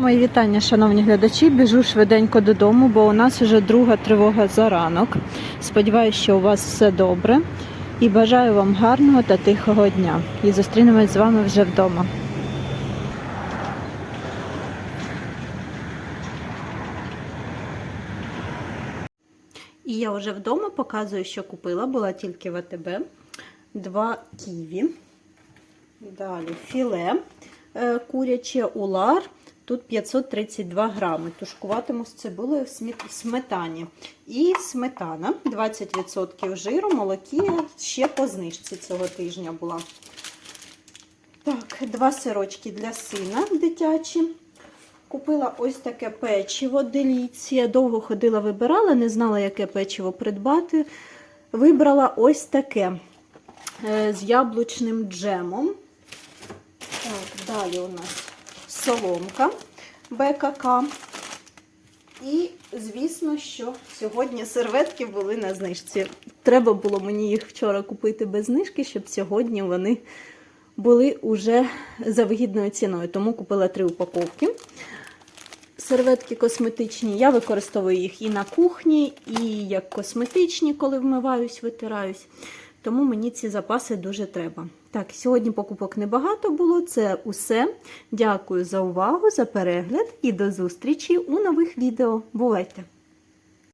Мої вітання, шановні глядачі. Біжу швиденько додому, бо у нас вже друга тривога за ранок. Сподіваюсь, що у вас все добре. І бажаю вам гарного та тихого дня. І зустрінемось з вами вже вдома. І я вже вдома показую, що купила. Була тільки в АТБ. Два ківі. Далі філе е, куряче улар. Тут 532 грами. Тушкуватиму з цибулею в сметані. І сметана 20% жиру, молокі ще по знижці цього тижня була. Так, два сирочки для сина дитячі. Купила ось таке печиво деліція. Довго ходила, вибирала, не знала, яке печиво придбати. Вибрала ось таке е, з яблучним джемом. Так, далі у нас соломка БКК. І, звісно, що сьогодні серветки були на знижці. Треба було мені їх вчора купити без знижки, щоб сьогодні вони були уже за вигідною ціною. Тому купила три упаковки. Серветки косметичні. Я використовую їх і на кухні, і як косметичні, коли вмиваюсь, витираюсь. Тому мені ці запаси дуже треба. Так, сьогодні покупок небагато було. Це усе. Дякую за увагу, за перегляд і до зустрічі у нових відео. Бувайте!